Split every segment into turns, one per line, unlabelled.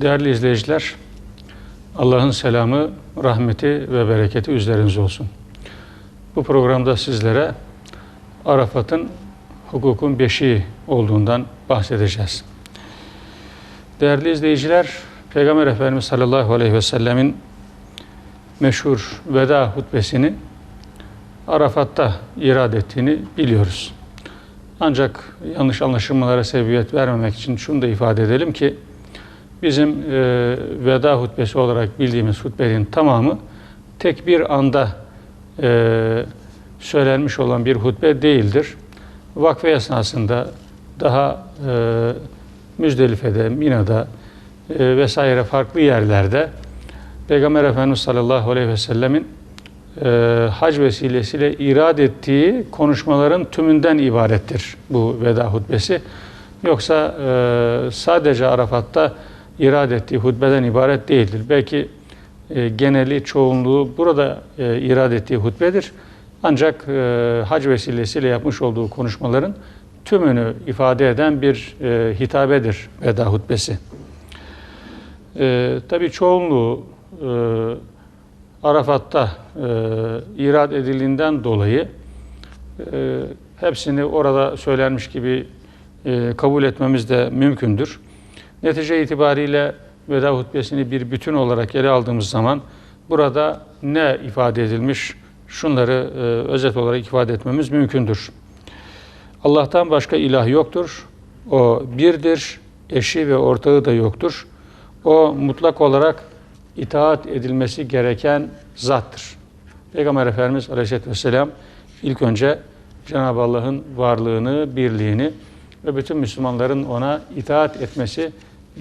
Değerli izleyiciler, Allah'ın selamı, rahmeti ve bereketi üzerinize olsun. Bu programda sizlere Arafat'ın hukukun beşiği olduğundan bahsedeceğiz. Değerli izleyiciler, Peygamber Efendimiz sallallahu aleyhi ve sellemin meşhur veda hutbesini Arafat'ta irad ettiğini biliyoruz. Ancak yanlış anlaşılmalara sebebiyet vermemek için şunu da ifade edelim ki bizim e, veda hutbesi olarak bildiğimiz hutbenin tamamı tek bir anda e, söylenmiş olan bir hutbe değildir. Vakfe esnasında daha e, Müzdelife'de, Mina'da e, vesaire farklı yerlerde Peygamber Efendimiz sallallahu aleyhi ve sellemin e, hac vesilesiyle irad ettiği konuşmaların tümünden ibarettir bu veda hutbesi. Yoksa e, sadece Arafat'ta irad ettiği hutbeden ibaret değildir. Belki e, geneli, çoğunluğu burada e, irad ettiği hutbedir. Ancak e, hac vesilesiyle yapmış olduğu konuşmaların tümünü ifade eden bir e, hitabedir veda hutbesi. E, tabii çoğunluğu e, Arafat'ta e, irad edildiğinden dolayı e, hepsini orada söylenmiş gibi e, kabul etmemiz de mümkündür. Netice itibariyle veda hutbesini bir bütün olarak ele aldığımız zaman burada ne ifade edilmiş şunları e, özet olarak ifade etmemiz mümkündür. Allah'tan başka ilah yoktur. O birdir, eşi ve ortağı da yoktur. O mutlak olarak itaat edilmesi gereken zattır. Peygamber Efendimiz Aleyhisselatü Vesselam ilk önce Cenab-ı Allah'ın varlığını, birliğini ve bütün Müslümanların ona itaat etmesi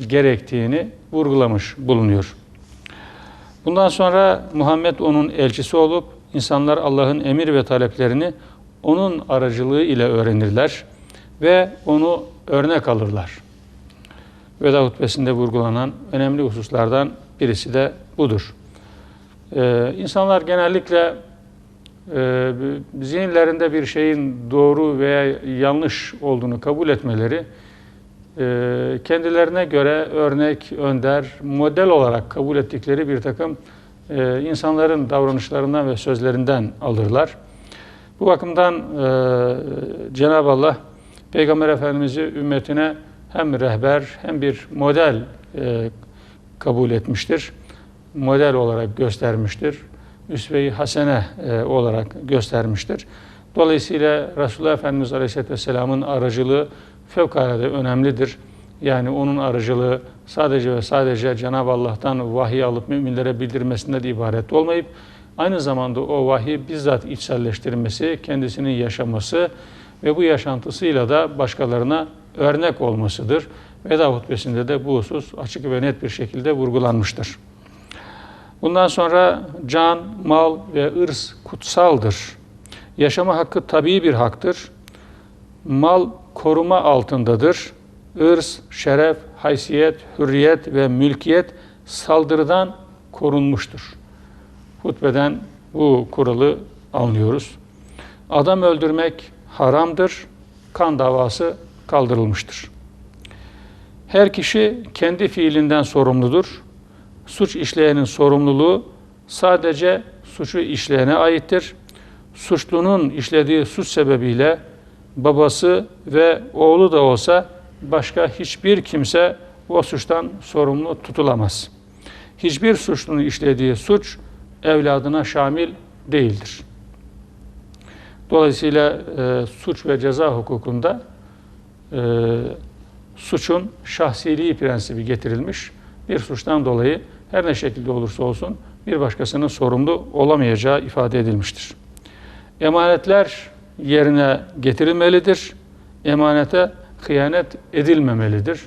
gerektiğini vurgulamış bulunuyor. Bundan sonra Muhammed onun elçisi olup insanlar Allah'ın emir ve taleplerini onun aracılığı ile öğrenirler ve onu örnek alırlar. Veda hutbesinde vurgulanan önemli hususlardan birisi de budur. Ee, insanlar genellikle e, zihinlerinde bir şeyin doğru veya yanlış olduğunu kabul etmeleri e, kendilerine göre örnek, önder, model olarak kabul ettikleri bir takım e, insanların davranışlarından ve sözlerinden alırlar. Bu bakımdan e, Cenab-ı Allah Peygamber Efendimiz'i ümmetine hem rehber hem bir model e, kabul etmiştir. Model olarak göstermiştir. Üsve-i hasene e, olarak göstermiştir. Dolayısıyla Resulullah Efendimiz Aleyhisselatü Vesselam'ın aracılığı fevkalade önemlidir. Yani onun aracılığı sadece ve sadece Cenab-ı Allah'tan vahiy alıp müminlere bildirmesinde de ibaret olmayıp aynı zamanda o vahiy bizzat içselleştirmesi, kendisinin yaşaması ve bu yaşantısıyla da başkalarına örnek olmasıdır. Veda hutbesinde de bu husus açık ve net bir şekilde vurgulanmıştır. Bundan sonra can, mal ve ırs kutsaldır. Yaşama hakkı tabii bir haktır. Mal koruma altındadır. Irs, şeref, haysiyet, hürriyet ve mülkiyet saldırıdan korunmuştur. Hutbeden bu kuralı anlıyoruz. Adam öldürmek haramdır. Kan davası kaldırılmıştır. Her kişi kendi fiilinden sorumludur. Suç işleyenin sorumluluğu sadece suçu işleyene aittir. Suçlunun işlediği suç sebebiyle babası ve oğlu da olsa başka hiçbir kimse o suçtan sorumlu tutulamaz. Hiçbir suçlunun işlediği suç evladına şamil değildir. Dolayısıyla e, suç ve ceza hukukunda e, suçun şahsiliği prensibi getirilmiş. Bir suçtan dolayı her ne şekilde olursa olsun bir başkasının sorumlu olamayacağı ifade edilmiştir. Emanetler yerine getirilmelidir. Emanete hıyanet edilmemelidir.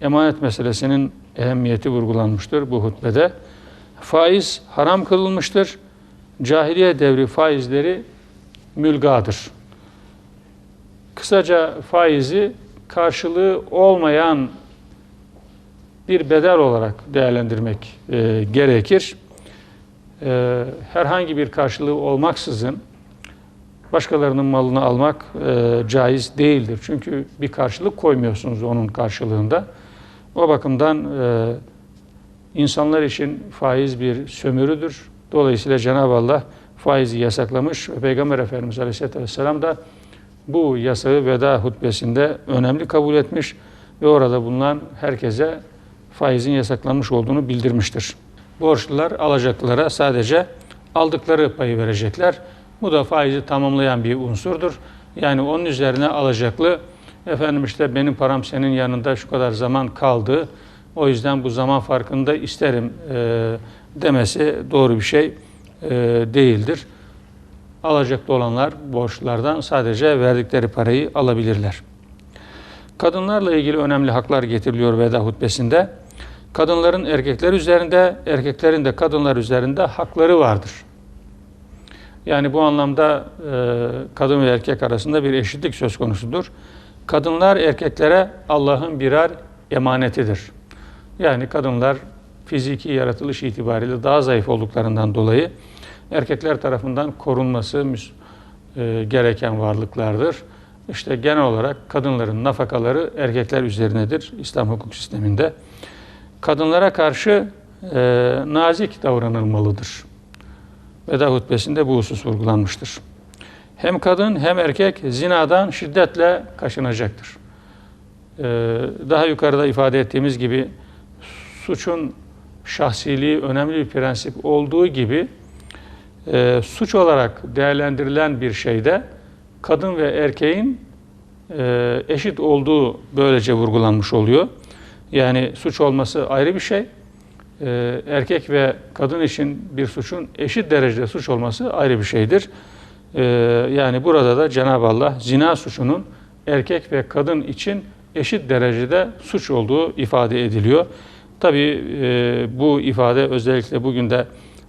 Emanet meselesinin ehemmiyeti vurgulanmıştır bu hutbede. Faiz haram kılınmıştır. Cahiliye devri faizleri mülgadır. Kısaca faizi karşılığı olmayan bir bedel olarak değerlendirmek e, gerekir. E, herhangi bir karşılığı olmaksızın başkalarının malını almak e, caiz değildir. Çünkü bir karşılık koymuyorsunuz onun karşılığında. O bakımdan e, İnsanlar için faiz bir sömürüdür. Dolayısıyla Cenab-ı Allah faizi yasaklamış ve Peygamber Efendimiz Aleyhisselatü Vesselam da bu yasağı veda hutbesinde önemli kabul etmiş ve orada bulunan herkese faizin yasaklanmış olduğunu bildirmiştir. Borçlular alacaklılara sadece aldıkları payı verecekler. Bu da faizi tamamlayan bir unsurdur. Yani onun üzerine alacaklı efendim işte benim param senin yanında şu kadar zaman kaldı. O yüzden bu zaman farkında isterim e, demesi doğru bir şey e, değildir. Alacaklı olanlar borçlardan sadece verdikleri parayı alabilirler. Kadınlarla ilgili önemli haklar getiriliyor veda hutbesinde. Kadınların erkekler üzerinde, erkeklerin de kadınlar üzerinde hakları vardır. Yani bu anlamda e, kadın ve erkek arasında bir eşitlik söz konusudur. Kadınlar erkeklere Allah'ın birer emanetidir. Yani kadınlar fiziki yaratılış itibariyle daha zayıf olduklarından dolayı erkekler tarafından korunması e, gereken varlıklardır. İşte genel olarak kadınların nafakaları erkekler üzerinedir İslam hukuk sisteminde. Kadınlara karşı e, nazik davranılmalıdır. Veda hutbesinde bu husus vurgulanmıştır. Hem kadın hem erkek zinadan şiddetle kaçınacaktır. E, daha yukarıda ifade ettiğimiz gibi suçun şahsiliği önemli bir prensip olduğu gibi e, suç olarak değerlendirilen bir şeyde kadın ve erkeğin e, eşit olduğu böylece vurgulanmış oluyor. Yani suç olması ayrı bir şey. E, erkek ve kadın için bir suçun eşit derecede suç olması ayrı bir şeydir. E, yani burada da Cenab-ı Allah zina suçunun erkek ve kadın için eşit derecede suç olduğu ifade ediliyor. Tabii e, bu ifade özellikle bugün de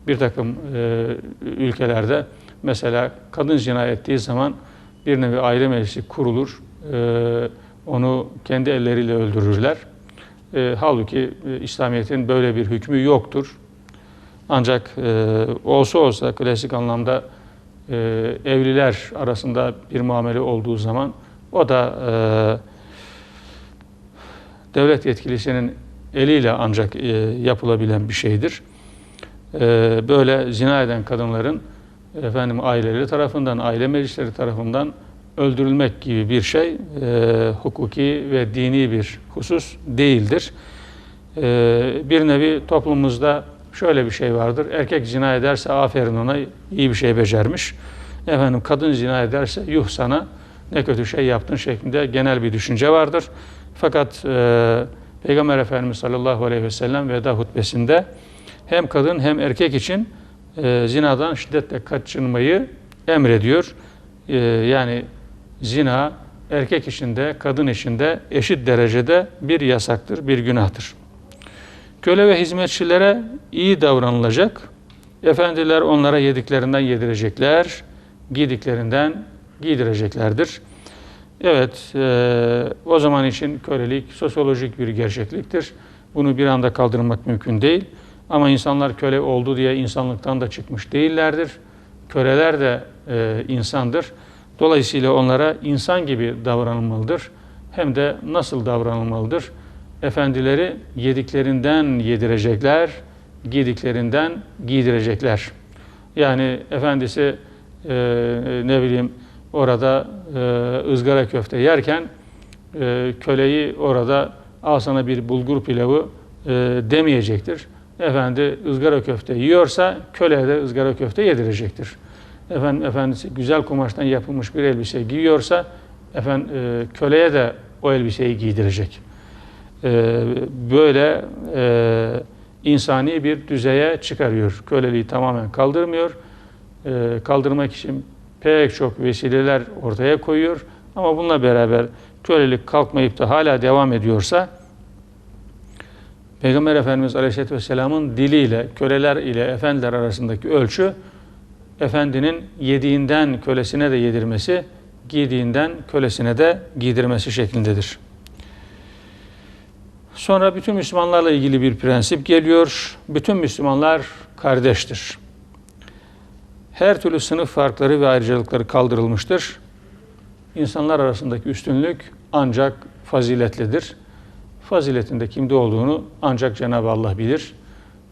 bir takım e, ülkelerde mesela kadın zina ettiği zaman bir nevi aile meclisi kurulur. E, onu kendi elleriyle öldürürler. E, halbuki e, İslamiyet'in böyle bir hükmü yoktur. Ancak e, olsa olsa klasik anlamda e, evliler arasında bir muamele olduğu zaman o da e, devlet yetkilisinin eliyle ancak e, yapılabilen bir şeydir. E, böyle zina eden kadınların efendim aileleri tarafından, aile meclisleri tarafından öldürülmek gibi bir şey e, hukuki ve dini bir husus değildir. E, bir nevi toplumumuzda şöyle bir şey vardır. Erkek zina ederse aferin ona iyi bir şey becermiş. Efendim kadın zina ederse yuh sana ne kötü şey yaptın şeklinde genel bir düşünce vardır. Fakat e, Peygamber Efendimiz sallallahu aleyhi ve sellem veda hutbesinde hem kadın hem erkek için e, zinadan şiddetle kaçınmayı emrediyor. E, yani zina erkek için de kadın için de eşit derecede bir yasaktır, bir günahtır. Köle ve hizmetçilere iyi davranılacak. Efendiler onlara yediklerinden yedirecekler, giydiklerinden giydireceklerdir. Evet, e, o zaman için kölelik sosyolojik bir gerçekliktir. Bunu bir anda kaldırmak mümkün değil. Ama insanlar köle oldu diye insanlıktan da çıkmış değillerdir. Köleler de e, insandır. Dolayısıyla onlara insan gibi davranılmalıdır. Hem de nasıl davranılmalıdır? Efendileri yediklerinden yedirecekler, giydiklerinden giydirecekler. Yani efendisi e, ne bileyim orada e, ızgara köfte yerken e, köleyi orada al sana bir bulgur pilavı e, demeyecektir. Efendi ızgara köfte yiyorsa köleye de ızgara köfte yedirecektir. Efendim efendisi güzel kumaştan yapılmış bir elbise giyiyorsa efendim e, köleye de o elbiseyi giydirecek. E, böyle e, insani bir düzeye çıkarıyor. Köleliği tamamen kaldırmıyor. E, kaldırmak için pek çok vesileler ortaya koyuyor. Ama bununla beraber kölelik kalkmayıp da hala devam ediyorsa Peygamber Efendimiz Aleyhisselatü Vesselam'ın diliyle, köleler ile efendiler arasındaki ölçü efendinin yediğinden kölesine de yedirmesi, giydiğinden kölesine de giydirmesi şeklindedir. Sonra bütün Müslümanlarla ilgili bir prensip geliyor. Bütün Müslümanlar kardeştir her türlü sınıf farkları ve ayrıcalıkları kaldırılmıştır. İnsanlar arasındaki üstünlük ancak faziletlidir. Faziletin de kimde olduğunu ancak Cenab-ı Allah bilir.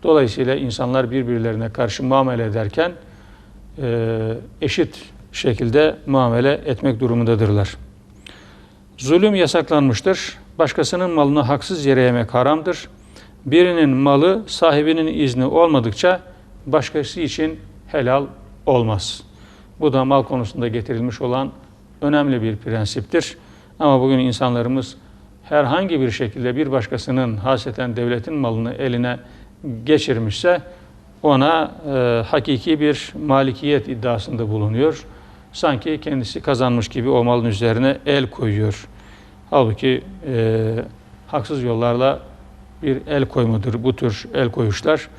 Dolayısıyla insanlar birbirlerine karşı muamele ederken e, eşit şekilde muamele etmek durumundadırlar. Zulüm yasaklanmıştır. Başkasının malını haksız yere yemek haramdır. Birinin malı sahibinin izni olmadıkça başkası için helal olmaz. Bu da mal konusunda getirilmiş olan önemli bir prensiptir. Ama bugün insanlarımız herhangi bir şekilde bir başkasının haseten devletin malını eline geçirmişse ona e, hakiki bir malikiyet iddiasında bulunuyor. Sanki kendisi kazanmış gibi o malın üzerine el koyuyor. Halbuki e, haksız yollarla bir el koymadır bu tür el koyuşlar.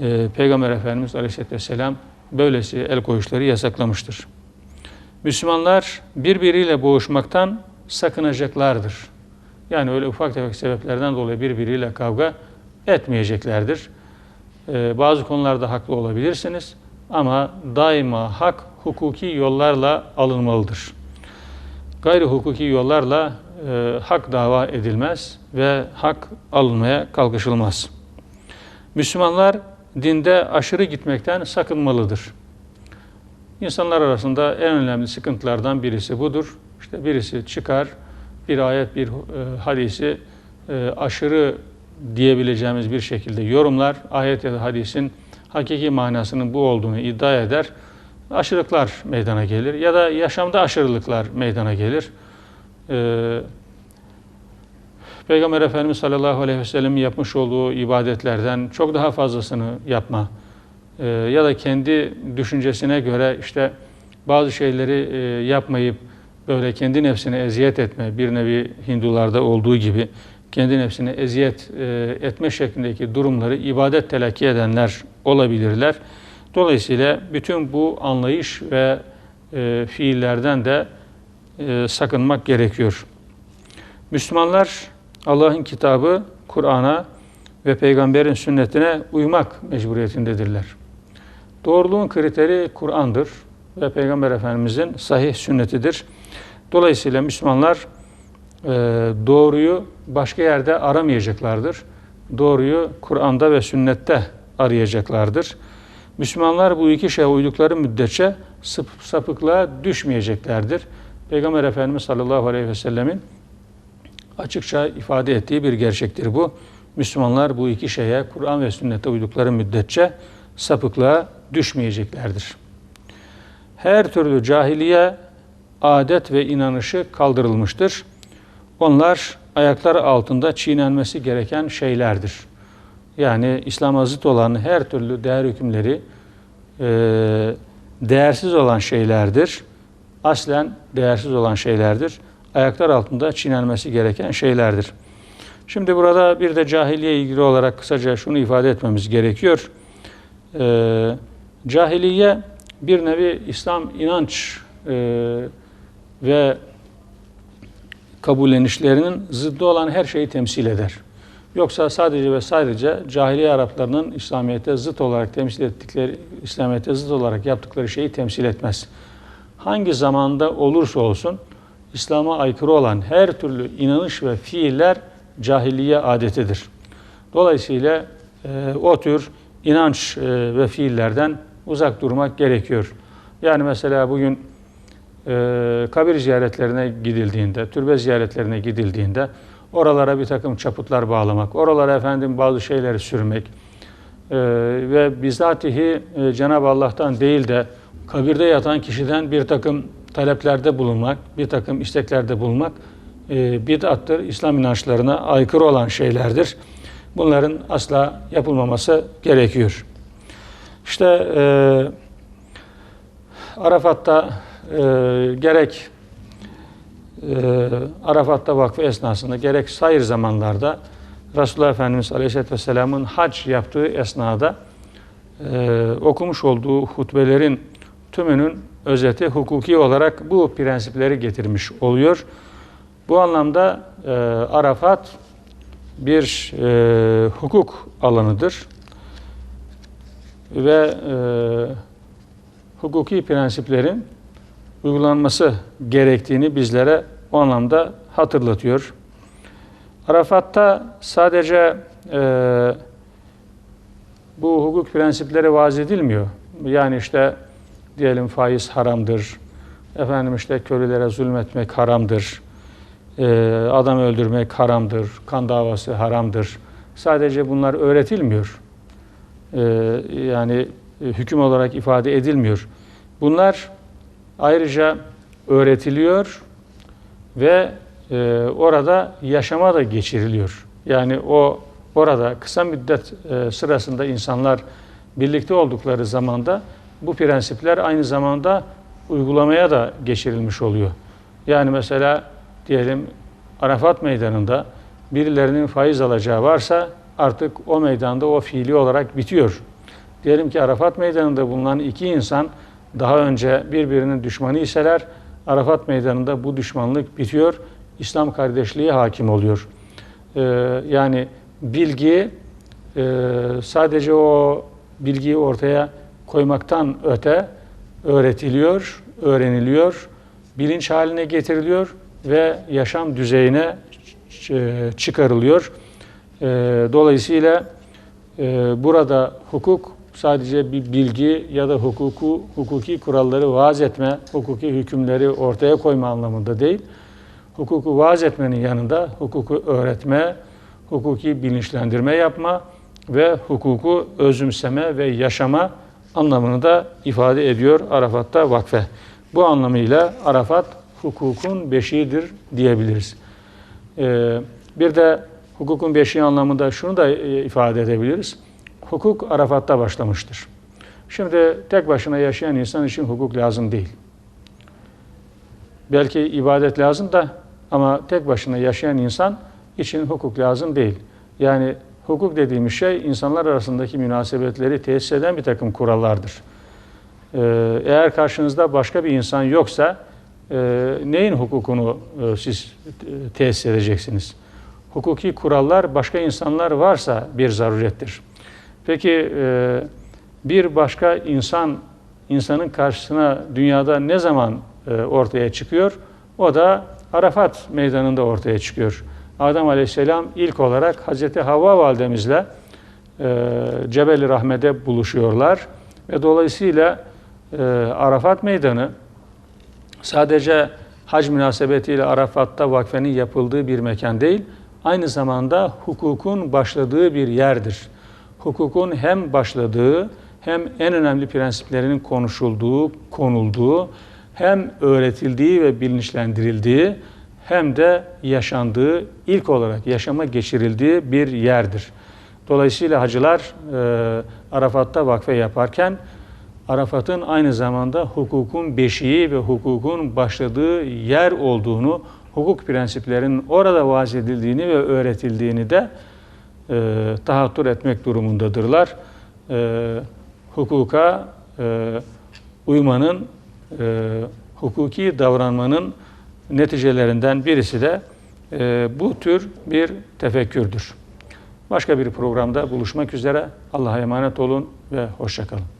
E, Peygamber Efendimiz Aleyhisselatü Vesselam böylesi el koyuşları yasaklamıştır. Müslümanlar birbiriyle boğuşmaktan sakınacaklardır. Yani öyle ufak tefek sebeplerden dolayı birbiriyle kavga etmeyeceklerdir. Ee, bazı konularda haklı olabilirsiniz ama daima hak hukuki yollarla alınmalıdır. Gayri hukuki yollarla e, hak dava edilmez ve hak alınmaya kalkışılmaz. Müslümanlar dinde aşırı gitmekten sakınmalıdır. İnsanlar arasında en önemli sıkıntılardan birisi budur. İşte birisi çıkar, bir ayet, bir e, hadisi e, aşırı diyebileceğimiz bir şekilde yorumlar, ayet ya da hadisin hakiki manasının bu olduğunu iddia eder. Aşırılıklar meydana gelir ya da yaşamda aşırılıklar meydana gelir. Ee, Peygamber Efendimiz sallallahu aleyhi ve sellem yapmış olduğu ibadetlerden çok daha fazlasını yapma ee, ya da kendi düşüncesine göre işte bazı şeyleri e, yapmayıp böyle kendi nefsine eziyet etme bir nevi Hindularda olduğu gibi kendi nefsine eziyet e, etme şeklindeki durumları ibadet telakki edenler olabilirler. Dolayısıyla bütün bu anlayış ve e, fiillerden de e, sakınmak gerekiyor. Müslümanlar Allah'ın kitabı, Kur'an'a ve peygamberin sünnetine uymak mecburiyetindedirler. Doğruluğun kriteri Kur'an'dır ve Peygamber Efendimizin sahih sünnetidir. Dolayısıyla Müslümanlar doğruyu başka yerde aramayacaklardır. Doğruyu Kur'an'da ve sünnette arayacaklardır. Müslümanlar bu iki şeye uydukları müddetçe sapıklığa düşmeyeceklerdir. Peygamber Efendimiz sallallahu aleyhi ve sellemin açıkça ifade ettiği bir gerçektir bu. Müslümanlar bu iki şeye Kur'an ve sünnete uydukları müddetçe sapıklığa düşmeyeceklerdir. Her türlü cahiliye adet ve inanışı kaldırılmıştır. Onlar ayaklar altında çiğnenmesi gereken şeylerdir. Yani İslam'a zıt olan her türlü değer hükümleri e, değersiz olan şeylerdir. Aslen değersiz olan şeylerdir. Ayaklar altında çiğnenmesi gereken şeylerdir. Şimdi burada bir de cahiliye ilgili olarak kısaca şunu ifade etmemiz gerekiyor. Ee, cahiliye bir nevi İslam inanç e, ve kabullenişlerinin zıddı olan her şeyi temsil eder. Yoksa sadece ve sadece cahiliye Araplarının İslamiyet'e zıt olarak temsil ettikleri, İslamiyet'e zıt olarak yaptıkları şeyi temsil etmez. Hangi zamanda olursa olsun İslam'a aykırı olan her türlü inanış ve fiiller cahiliye adetidir. Dolayısıyla e, o tür inanç e, ve fiillerden uzak durmak gerekiyor. Yani mesela bugün e, kabir ziyaretlerine gidildiğinde, türbe ziyaretlerine gidildiğinde oralara bir takım çaputlar bağlamak, oralara efendim bazı şeyleri sürmek e, ve bizatihi e, Cenab-ı Allah'tan değil de kabirde yatan kişiden bir takım taleplerde bulunmak, bir takım isteklerde bulunmak e, bid'attır, İslam inançlarına aykırı olan şeylerdir. Bunların asla yapılmaması gerekiyor. İşte e, Arafat'ta e, gerek e, Arafat'ta vakfı esnasında gerek sayır zamanlarda Resulullah Efendimiz Aleyhisselatü Vesselam'ın hac yaptığı esnada e, okumuş olduğu hutbelerin tümünün özeti hukuki olarak bu prensipleri getirmiş oluyor. Bu anlamda e, Arafat bir e, hukuk alanıdır ve e, hukuki prensiplerin uygulanması gerektiğini bizlere o anlamda hukuk prensipleri vaz edilmiyor. Yani işte diyelim faiz haramdır, efendim işte kölelere zulmetmek haramdır, e, adam öldürmek haramdır, kan davası haramdır. Sadece bunlar öğretilmiyor. E, yani e, hüküm olarak ifade edilmiyor. Bunlar ayrıca öğretiliyor ve e, orada yaşama da geçiriliyor. Yani o orada kısa müddet e, sırasında insanlar birlikte oldukları zamanda bu prensipler aynı zamanda uygulamaya da geçirilmiş oluyor. Yani mesela diyelim Arafat meydanında birilerinin faiz alacağı varsa artık o meydanda o fiili olarak bitiyor. Diyelim ki Arafat meydanında bulunan iki insan daha önce birbirinin düşmanı iseler Arafat meydanında bu düşmanlık bitiyor. İslam kardeşliği hakim oluyor. Ee, yani bilgi e, sadece o bilgiyi ortaya koymaktan öte öğretiliyor, öğreniliyor, bilinç haline getiriliyor ve yaşam düzeyine ç- çıkarılıyor. Ee, dolayısıyla e, burada hukuk sadece bir bilgi ya da hukuku hukuki kuralları vaaz etme, hukuki hükümleri ortaya koyma anlamında değil. Hukuku vaaz etmenin yanında hukuku öğretme, hukuki bilinçlendirme yapma ve hukuku özümseme ve yaşama anlamını da ifade ediyor Arafat'ta vakfe. Bu anlamıyla Arafat hukukun beşiğidir diyebiliriz. Ee, bir de hukukun beşiği anlamında şunu da e, ifade edebiliriz. Hukuk Arafat'ta başlamıştır. Şimdi tek başına yaşayan insan için hukuk lazım değil. Belki ibadet lazım da ama tek başına yaşayan insan için hukuk lazım değil. Yani hukuk dediğimiz şey insanlar arasındaki münasebetleri tesis eden bir takım kurallardır. Ee, eğer karşınızda başka bir insan yoksa e, neyin hukukunu e, siz tesis edeceksiniz? Hukuki kurallar başka insanlar varsa bir zarurettir. Peki e, bir başka insan insanın karşısına dünyada ne zaman e, ortaya çıkıyor? O da Arafat meydanında ortaya çıkıyor. Adem Aleyhisselam ilk olarak Hazreti Havva validemizle e, Cebeli Rahmet'e buluşuyorlar ve dolayısıyla e, Arafat meydanı sadece hac münasebetiyle Arafat'ta vakfenin yapıldığı bir mekan değil, aynı zamanda hukukun başladığı bir yerdir. Hukukun hem başladığı hem en önemli prensiplerinin konuşulduğu, konulduğu, hem öğretildiği ve bilinçlendirildiği hem de yaşandığı, ilk olarak yaşama geçirildiği bir yerdir. Dolayısıyla hacılar e, Arafat'ta vakfe yaparken Arafat'ın aynı zamanda hukukun beşiği ve hukukun başladığı yer olduğunu, hukuk prensiplerinin orada vaaz edildiğini ve öğretildiğini de e, tahattür etmek durumundadırlar. E, hukuka e, uymanın, e, hukuki davranmanın neticelerinden birisi de e, bu tür bir tefekkürdür. Başka bir programda buluşmak üzere. Allah'a emanet olun ve hoşçakalın.